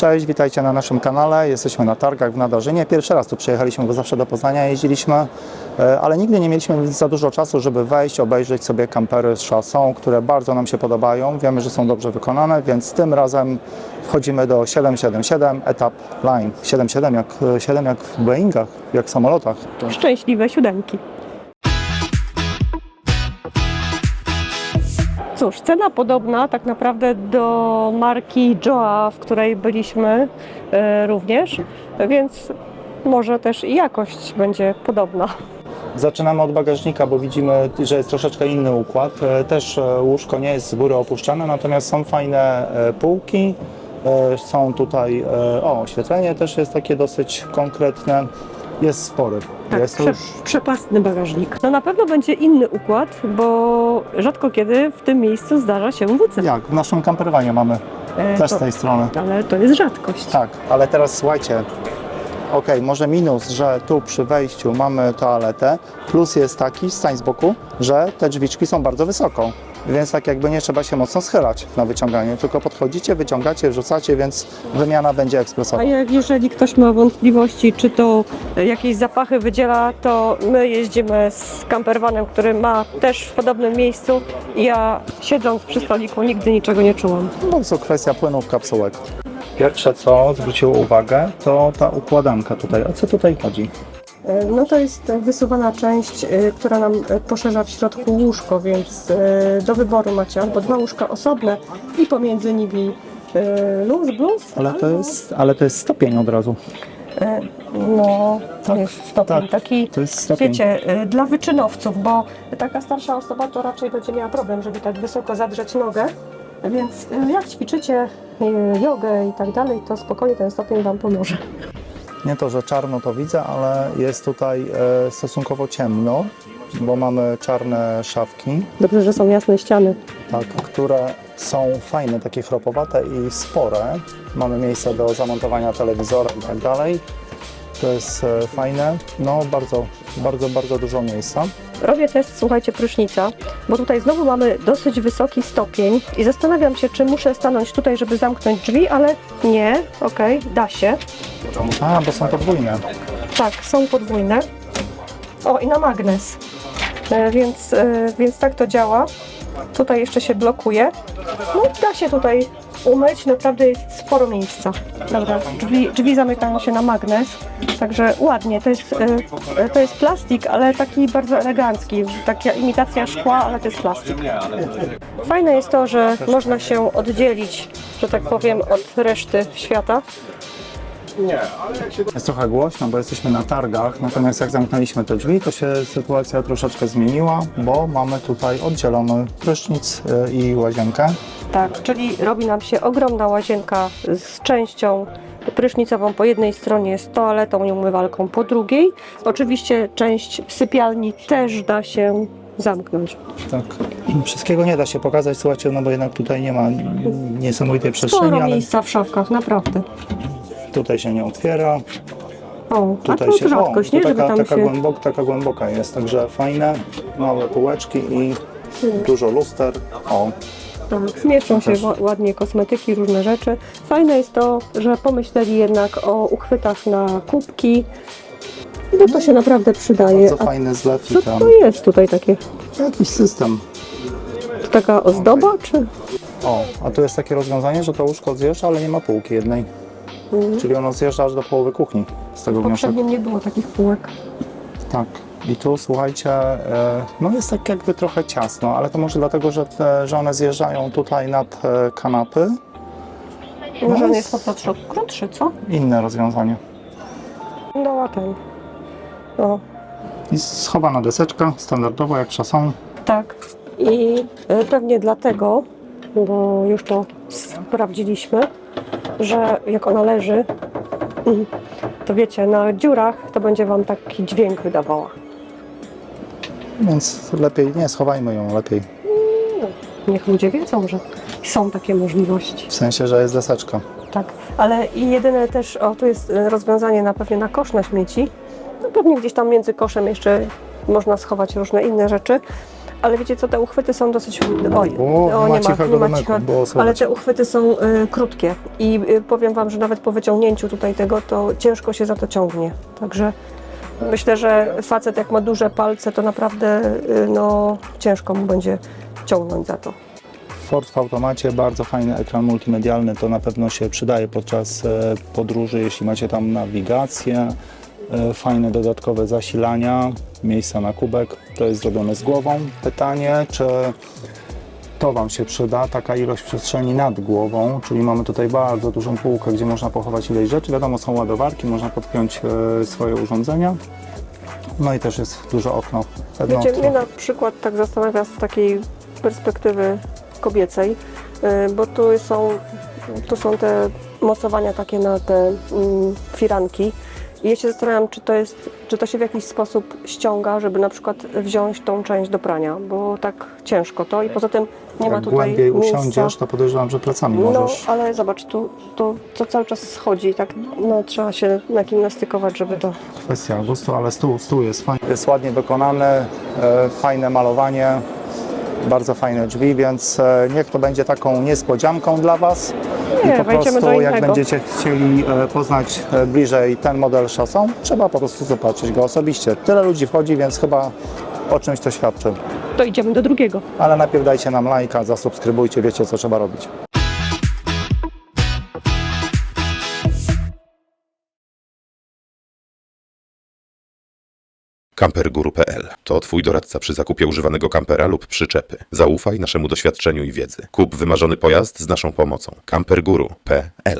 Cześć, witajcie na naszym kanale. Jesteśmy na targach w Nadarzynie. Pierwszy raz tu przyjechaliśmy, bo zawsze do Poznania jeździliśmy, e, ale nigdy nie mieliśmy za dużo czasu, żeby wejść, obejrzeć sobie kampery z szasą, które bardzo nam się podobają. Wiemy, że są dobrze wykonane, więc tym razem wchodzimy do 777 etap line. 77 jak, 7 jak w Boeingach, jak w samolotach. Szczęśliwe siódemki. Cóż, cena podobna tak naprawdę do marki Joa, w której byliśmy e, również, więc może też i jakość będzie podobna. Zaczynamy od bagażnika, bo widzimy, że jest troszeczkę inny układ. E, Też e, łóżko nie jest z góry opuszczane, natomiast są fajne półki. Są tutaj, o, oświetlenie też jest takie dosyć konkretne. Jest spory. jest to prze, już przepastny bagażnik. No na pewno będzie inny układ, bo rzadko kiedy w tym miejscu zdarza się WC. jak w naszym kamperwanie mamy E, też to, z tej strony. ale to jest rzadkość. Tak, ale teraz słuchajcie. Okej, może minus, że tu przy wejściu mamy toaletę. Plus jest taki, stań z boku, że te drzwiczki są bardzo wysoko. Więc tak jakby nie trzeba się mocno schylać na wyciąganie, tylko podchodzicie, wyciągacie, wrzucacie, więc wymiana będzie ekspresowa. A jak jeżeli ktoś ma wątpliwości, czy to e, jakieś zapachy wydziela, to my jeździmy z campervanem, który ma też w podobnym miejscu. i Ja siedząc przy stoliku nigdy niczego nie czułam. No to kwestia płynów kapsułek. Pierwsze co zwróciło uwagę, to ta układanka tutaj. O co tutaj chodzi? E, No to jest wysuwana część, e, która nam e, poszerza w środku łóżko, więc do wyboru macie albo dwa łóżka osobne i pomiędzy nimi luz, blues. Ale to albo- jest, ale to jest stopień od razu. No, to jest stopień tak. taki, To jest stopień. wiecie, dla wyczynowców, bo taka starsza osoba to raczej będzie miała problem, żeby tak wysoko zadrzeć nogę. Więc jak ćwiczycie jogę i tak dalej, to spokojnie ten stopień Wam pomoże. Nie to, że czarno to widzę, ale jest tutaj e, stosunkowo ciemno, bo mamy czarne szafki, Dobrze, że są jasne ściany. tak, które są fajne, takie chropowate i spore. Mamy miejsce do zamontowania telewizora i tak dalej. To jest e, fajne. No bardzo, bardzo, bardzo dużo miejsca. Robię test, słuchajcie, prysznica, bo tutaj znowu mamy dosyć wysoki stopień i zastanawiam się, czy muszę stanąć tutaj, żeby zamknąć drzwi, ale nie, okej, da się. A, bo są podwójne. Tak, są podwójne. O, i na magnes. E, więc, e, więc tak to działa. Tutaj jeszcze się blokuje. No, da się tutaj umyć, naprawdę jest sporo miejsca. Dobra, drzwi, drzwi zamykają się na magnes, także ładnie. To jest, e, to jest plastik, ale taki bardzo elegancki. Taka imitacja szkła, ale to jest plastik. Fajne jest to, że można się oddzielić, że tak powiem, od reszty świata. Jest trochę głośno, bo jesteśmy na targach, natomiast jak zamknęliśmy te drzwi, to się sytuacja troszeczkę zmieniła, bo mamy tutaj oddzielony prysznic e, i łazienkę. Tak, czyli robi nam się ogromna łazienka z częścią prysznicową po jednej stronie, z toaletą i umywalką po drugiej. Oczywiście część sypialni też da się zamknąć. Tak. Wszystkiego nie da się pokazać, słuchajcie, no bo jednak tutaj nie ma niesamowitej przestrzeni, Sporo ale miejsca w szafkach, naprawdę. Tutaj się nie otwiera. O, a Tutaj to się rzadkość, o, nie? to taka, taka, się... głęboka, taka głęboka jest, także fajne, małe półeczki i dużo luster. O, Tak, zmieszczą się ła- ładnie kosmetyki, różne rzeczy. Fajne jest to, że pomyśleli jednak o uchwytach na kubki. No to się naprawdę przydaje. bardzo A fajny zlew co to jest tutaj takie? jakiś system. To taka ozdoba, czy? O, a tu jest takie rozwiązanie, że to łóżko zjeżdża, ale nie ma półki jednej. Mhm. Czyli ono zjeżdża aż do połowy kuchni z tego wniosek. Poprzednio nie było takich półek. Tak. I tu słuchajcie, e, no jest tak jakby trochę ciasno, ale to może dlatego, że, te, że one zjeżdżają tutaj nad e, kanapy. Może on No, jest po prostu krótszy, co? Inne rozwiązanie. Dała ten. O, I schowana deseczka, standardowo jak szasą. tak. I e, pewnie dlatego, bo już to sprawdziliśmy, że jak ona leży, mm, to wiecie, na dziurach to będzie Wam taki dźwięk wydawała. Więc lepiej, nie, schowajmy ją lepiej. Niech ludzie wiedzą, że są takie możliwości. W sensie, że jest deseczka. Tak, ale i jedyne też, o tu jest e, rozwiązanie na pewnie na kosz na śmieci. No pewnie gdzieś tam między koszem jeszcze można schować różne inne rzeczy, ale wiecie co, te uchwyty są dosyć... Oj, O, nie ma cichego ma. Było Ale te uchwyty są y, krótkie. I y, powiem Wam, że nawet po wyciągnięciu tutaj tego, to ciężko się za to ciągnie. Także myślę, że facet jak ma duże palce, to naprawdę y, no, ciężko mu będzie ciągnąć za to. Ford w automacie, bardzo fajny ekran multimedialny, to na pewno się przydaje podczas podróży, jeśli macie tam nawigację, fajne dodatkowe zasilania, miejsca na kubek, to jest zrobione z głową. Pytanie, czy to Wam się przyda, taka ilość przestrzeni nad głową, czyli mamy tutaj bardzo dużą półkę, gdzie można pochować ileś rzeczy, wiadomo są ładowarki, można podpiąć e, swoje urządzenia, no i też jest duże okno Wiecie, mnie na przykład tak zastanawia z takiej perspektywy kobiecej, y, bo tu są, tu są te mocowania takie na te mm, firanki. I ja się zastanawiam, czy to, jest, czy to się w jakiś sposób ściąga, żeby na przykład wziąć tą część do prania, bo tak ciężko to i poza tym nie ma Jak tutaj głębiej miejsca. usiądziesz, to podejrzewam, że plecami No, możesz. ale zobacz, tu to, to cały czas schodzi, tak no, trzeba się nagimnastykować, żeby to... Kwestia gustu, ale stół, stół jest fajny. Jest ładnie wykonany, e, fajne malowanie, bardzo fajne drzwi, więc e, niech to będzie taką niespodzianką dla Was. Nie, I po prostu jak będziecie chcieli e, poznać e, bliżej ten model szosą, trzeba po prostu zobaczyć go osobiście. Tyle ludzi wchodzi, więc chyba o czymś to świadczy. To idziemy do drugiego. Ale najpierw dajcie nam lajka, zasubskrybujcie, wiecie co trzeba robić. Camperguru.pl to Twój doradca przy zakupie używanego kampera lub przyczepy. Zaufaj naszemu doświadczeniu i wiedzy. Kup wymarzony pojazd z naszą pomocą. Camperguru.pl